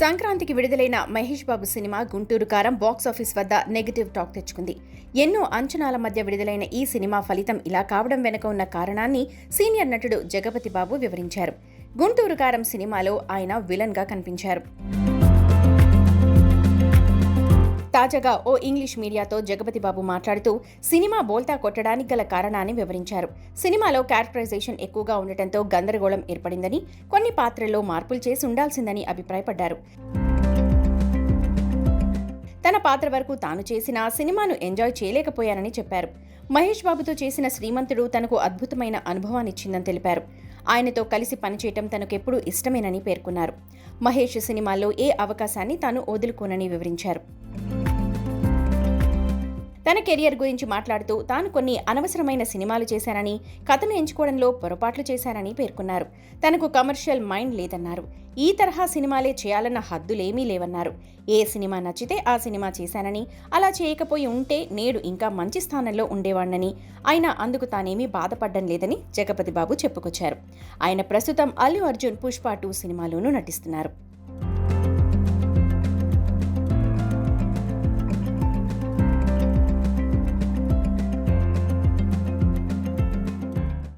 సంక్రాంతికి విడుదలైన మహేష్ బాబు సినిమా గుంటూరు కారం బాక్సాఫీస్ వద్ద నెగటివ్ టాక్ తెచ్చుకుంది. ఎన్నో అంచనాల మధ్య విడుదలైన ఈ సినిమా ఫలితం ఇలా కావడం వెనుక ఉన్న కారణాన్ని సీనియర్ నటుడు జగపతి బాబు వివరించారు. గుంటూరు కారం సినిమాలో ఆయన విలన్గా కనిపించారు. తాజాగా ఓ ఇంగ్లీష్ మీడియాతో జగపతి బాబు మాట్లాడుతూ సినిమా బోల్తా కొట్టడానికి గల కారణాన్ని వివరించారు. సినిమాలో క్యారెక్టరైజేషన్ ఎక్కువగా ఉండటంతో గందరగోళం ఏర్పడిందని కొన్ని పాత్రల్లో మార్పులు చేసి ఉండాల్సిందని అభిప్రాయపడ్డారు. తన పాత్ర వరకు తాను చేసిన సినిమాను ఎంజాయ్ చేయలేకపోయానని చెప్పారు. మహేష్ బాబుతో చేసిన శ్రీమంతుడు తనకు అద్భుతమైన అనుభవాన్నిచ్చిందని తెలిపారు. ఆయనతో కలిసి పనిచేయటం తనకెప్పుడూ ఇష్టమేనని పేర్కొన్నారు. మహేష్ సినిమాల్లో ఏ అవకాశాన్ని తాను వదులుకోనని వివరించారు. తన కెరియర్ గురించి మాట్లాడుతూ తాను కొన్ని అనవసరమైన సినిమాలు చేశానని కథను ఎంచుకోవడంలో పొరపాట్లు చేశానని పేర్కొన్నారు. తనకు కమర్షియల్ మైండ్ లేదన్నారు. ఈ తరహా సినిమాలే చేయాలన్న హద్దులేమీ లేవన్నారు. ఏ సినిమా నచ్చితే ఆ సినిమా చేశానని అలా చేయకపోయి ఉంటే నేడు ఇంకా మంచి స్థానంలో ఉండేవాణ్ణని అయినా అందుకు తానేమీ బాధపడ్డం లేదని జగపతి బాబు చెప్పుకొచ్చారు. ఆయన ప్రస్తుతం అల్లు అర్జున్ పుష్ప టూ సినిమాలోనూ నటిస్తున్నారు.